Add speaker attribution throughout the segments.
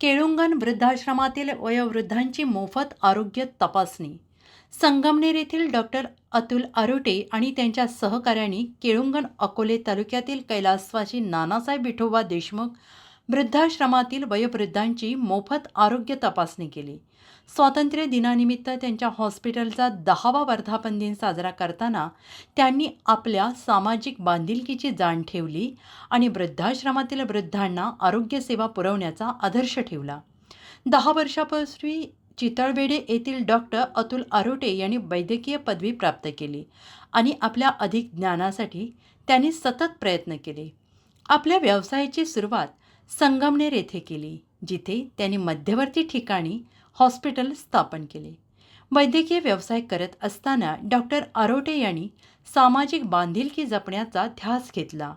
Speaker 1: केळुंगण वृद्धाश्रमातील वयोवृद्धांची मोफत आरोग्य तपासणी. संगमनेर येथील डॉक्टर अतुल आरोटे आणि त्यांच्या सहकाऱ्यांनी केळुंगण अकोले तालुक्यातील कैलासवासी नानासाहेब विठोबा देशमुख वृद्धाश्रमातील वयोवृद्धांची मोफत आरोग्य तपासणी केली. स्वातंत्र्य दिनानिमित्त त्यांच्या हॉस्पिटलचा दहावा वर्धापन दिन साजरा करताना त्यांनी आपल्या सामाजिक बांधिलकीची जाण ठेवली आणि वृद्धाश्रमातील वृद्धांना आरोग्यसेवा पुरवण्याचा आदर्श ठेवला. दहा वर्षापूर्वी चितळवेडे येथील डॉक्टर अतुल आरोटे यांनी वैद्यकीय पदवी प्राप्त केली आणि आपल्या अधिक ज्ञानासाठी त्यांनी सतत प्रयत्न केले. आपल्या व्यवसायाची सुरुवात संगमनेर येथे केली जिथे त्यांनी मध्यवर्ती ठिकाणी हॉस्पिटल स्थापन केले. वैद्यकीय व्यवसाय करत असताना डॉक्टर आरोटे यांनी सामाजिक बांधिलकी जपण्याचा ध्यास घेतला.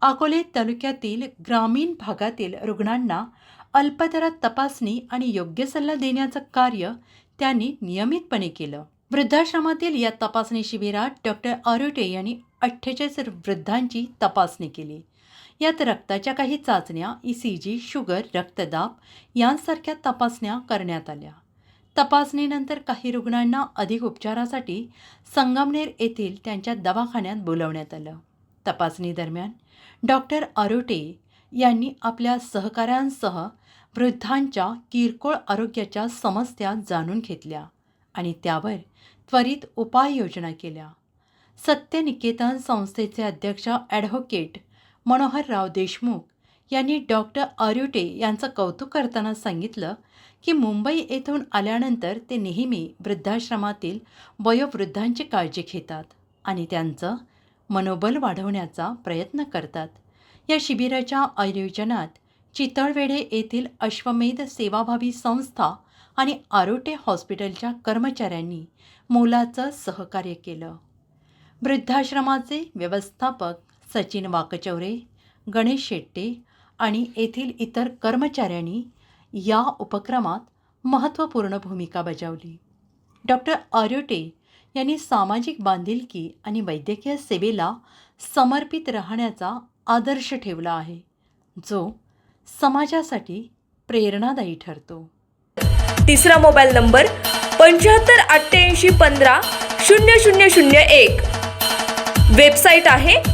Speaker 1: अकोले तालुक्यातील ग्रामीण भागातील रुग्णांना अल्पदरात तपासणी आणि योग्य सल्ला देण्याचं कार्य त्यांनी नियमितपणे केलं. वृद्धाश्रमातील या तपासणी शिबिरात डॉक्टर आरोटे यांनी अठ्ठेचाळीस वृद्धांची तपासणी केली. यात रक्ताच्या काही चाचण्या ई सी जी शुगर रक्तदाब यांसारख्या तपासण्या करण्यात आल्या. तपासणीनंतर काही रुग्णांना अधिक उपचारासाठी संगमनेर येथील त्यांच्या दवाखान्यात बोलवण्यात आलं. तपासणी दरम्यान डॉक्टर आरोटे यांनी आपल्या सहकाऱ्यांसह वृद्धांच्या किरकोळ आरोग्याच्या समस्या जाणून घेतल्या आणि त्यावर त्वरित उपाययोजना केल्या. सत्यनिकेतन संस्थेचे अध्यक्ष ॲडव्होकेट मनोहरराव देशमुख यांनी डॉक्टर आर्युटे यांचं कौतुक करताना सांगितलं की मुंबई येथून आल्यानंतर ते नेहमी वृद्धाश्रमातील वयोवृद्धांची काळजी घेतात आणि त्यांचं मनोबल वाढवण्याचा प्रयत्न करतात. या शिबिराच्या आयोजनात चितळवेढे येथील अश्वमेध सेवाभावी संस्था आणि आरोटे हॉस्पिटलच्या कर्मचाऱ्यांनी मोलाचं सहकार्य केलं. वृद्धाश्रमाचे व्यवस्थापक सचिन वाकचौरे गणेश शेट्टे आणि येथील इतर कर्मचाऱ्यांनी या उपक्रमात महत्त्वपूर्ण भूमिका बजावली. डॉक्टर आर्योटे यांनी सामाजिक बांधिलकी आणि वैद्यकीय सेवेला समर्पित राहण्याचा आदर्श ठेवला आहे जो समाजासाठी प्रेरणादायी ठरतो.
Speaker 2: तिसरा मोबाईल नंबर पंच्याहत्तर अठ्ठ्याऐंशी पंधरा शून्य शून्य शून्य एक. वेबसाईट आहे